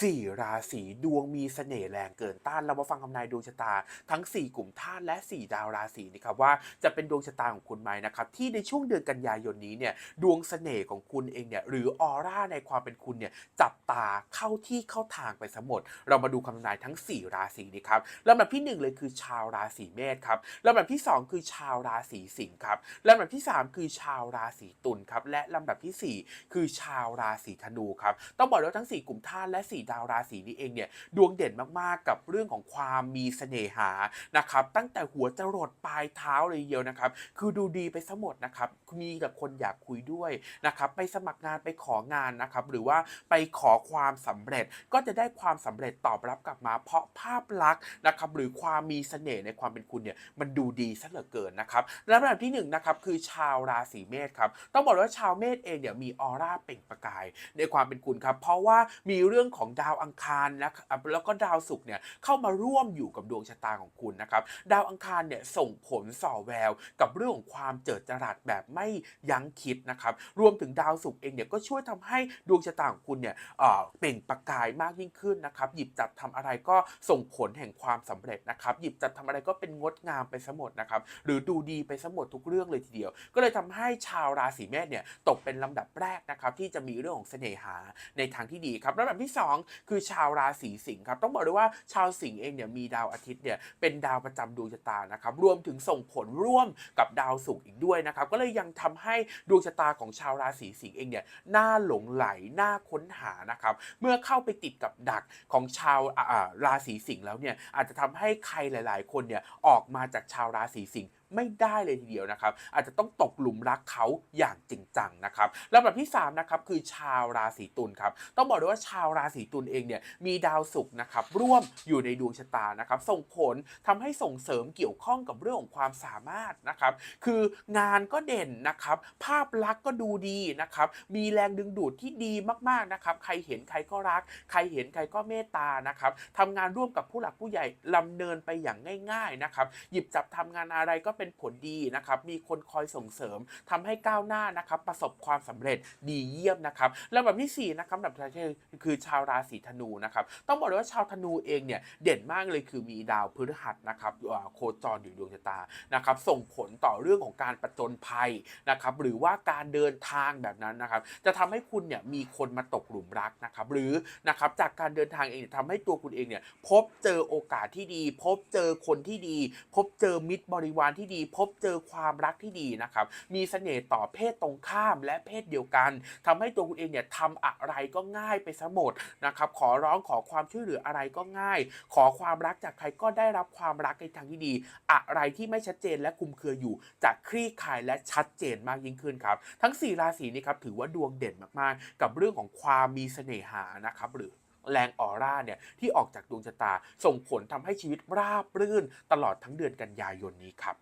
4ราศีดวงมีเสน่ห์แรงเกินต้านเรามาฟังคำนายดวงชะตา ทั้ง 4 กลุ่มธาตุและ 4 ดาวราศีนะครับว่าจะเป็นดวงชะตาของคุณไหมนะครับที่ในช่วงเดือนกันยายนนี้เนี่ยดวงเสน่ห์ของคุณเองเนี่ยหรือออร่าในความเป็นคุณเนี่ยจับตาเข้าที่เข้าทางไปสมดเรามาดูคำนายทั้ง 4 ราศีนี้ครับลำดับที่ 1 เลยคือชาวราศีเมษครับลำดับที่ 2 คือชาวราศีสิงห์ครับลำดับที่ 3 คือชาวราศีตุลครับและลำดับทีสี่4 คือชาวราศีธนูครับต้องบอกเลยว่าทั้ง 4 กลุ่มธาตุและ 4ดาวราศีนี้เองเนี่ยดวงเด่นมากๆกับเรื่องของความมีเสน่หานะครับตั้งแต่หัวจรดปลายเท้าเลยเดียวนะครับ คือดูดีไปซะหมดนะครับมีแต่คนอยากคุยด้วยนะครับไปสมัครงานไปของานนะครับหรือว่าไปขอความสำเร็จก็จะได้ความสำเร็จตอบรับกลับมา เพราะภาพลักษณ์นะครับหรือความมีเสน่ห์ในความเป็นคุณเนี่ยมันดูดีซะเหลือเกินนะครับและลำดับที่หนึ่งนะครับคือชาวราศีเมษครับต้องบอกว่าชาวเมษเองเนี่ยมีออร่าเปล่งประกายในความเป็นคุณครับเพราะว่ามีเรื่องของดาวอังคารนะแล้วก็ดาวศุกร์เนี่ยเข้ามาร่วมอยู่กับดวงชะตาของคุณนะครับ ดาวอังคารเนี่ยส่งผลส่อแวว กับเรื่องของความเจิดจรัสแบบไม่ยั้งคิดนะครับ รวมถึงดาวศุกร์เองเนี่ยก็ช่วยทำให้ดวงชะตาของคุณเนี่ยเออเปล่งประกายมากยิ่งขึ้นนะครับ หยิบจับทำอะไรก็ส่งผลแห่งความสำเร็จนะครับ หยิบจับทำอะไรก็เป็นงดงามไปสมดนะครับ หรือดูดีไปสมดทุกเรื่องเลยทีเดียว ก็เลยทำให้ชาวราศีเมษเนี่ยตกเป็นลำดับแรกนะครับที่จะมีเรื่องของเสน่หาในทางที่ดีครับลำดับที่ 2คือชาวราศีสิงห์ครับต้องบอกเลยว่าชาวสิงห์เองเนี่ยมีดาวอาทิตย์เนี่ยเป็นดาวประจำดวงชะตานะครับรวมถึงส่งผลร่วมกับดาวศุกร์อีกด้วยนะครับก็เลยยังทำให้ดวงชะตาของชาวราศีสิงห์เองเนี่ยน่าหลงไหลน่าค้นหานะครับเมื่อเข้าไปติดกับดักของชาวราศีสิงห์แล้วเนี่ยอาจจะทำให้ใครหลาย ๆ คนเนี่ยออกมาจากชาวราศีสิงห์ ไม่ได้เลยทีเดียวนะครับ อาจจะต้องตกหลุมรักเขาอย่างจริงจังนะครับลำดับที่3นะครับคือชาวราศีตุลครับต้องบอกเลยว่าชาวราศีตุลเองเนี่ยมีดาวศุกร์นะครับร่วมอยู่ในดวงชะตานะครับส่งผลทำให้ส่งเสริมเกี่ยวข้องกับเรื่องของความสามารถนะครับ คืองานก็เด่นนะครับภาพลักษณ์ก็ดูดีนะครับมีแรงดึงดูดที่ดีมากๆนะครับใครเห็นใครก็รัก ใครเห็นใครก็เมตตานะครับทำงานร่วมกับผู้หลักผู้ใหญ่ลำเนินไปอย่างง่ายๆนะครับหยิบจับทำงานอะไรก็เป็นผลดีนะครับมีคนคอยส่งเสริมทำให้ก้าวหน้านะครับประสบความสำเร็จดีเยี่ยมนะครับลำดับที่สี่นะครับลำดับที่คือชาวราศีธนูนะครับต้องบอกเลยว่าชาวธนูเองเนี่ยเด่นมากเลยคือมีดาวพฤหัสนะครับโคจรอยู่ดวงชะตานะครับส่งผลต่อเรื่องของการประจนภัยนะครับหรือว่าการเดินทางแบบนั้นนะครับจะทำให้คุณเนี่ยมีคนมาตกหลุมรักนะครับหรือนะครับจากการเดินทางเองเทำให้ตัวคุณเองเนี่ยพบเจอโอกาสที่ดี พบเจอคนที่ดี พบเจอมิตรบริวารที่ดี พบเจอความรักที่ดีนะครับ มีเสน่ห์ต่อเพศตรงข้ามและเพศเดียวกันทำให้ตัวคุณเองเนี่ยทำอะไรก็ง่ายไปซะหมดนะครับ ขอร้องขอความช่วยเหลืออะไรก็ง่าย ขอความรักจากใครก็ได้รับความรักในทางที่ดี อะไรที่ไม่ชัดเจนและคุมเครืออยู่จะคลี่คลายและชัดเจนมากยิ่งขึ้นครับ ทั้ง 4 ราศีนี้ครับถือว่าดวงเด่นมากๆ กับเรื่องของความมีเสน่หานะครับหรือแรงออร่าเนี่ยที่ออกจากดวงชะตา ส่งผลทำให้ชีวิตราบรื่นตลอดทั้งเดือนกันยายนนี้ครับ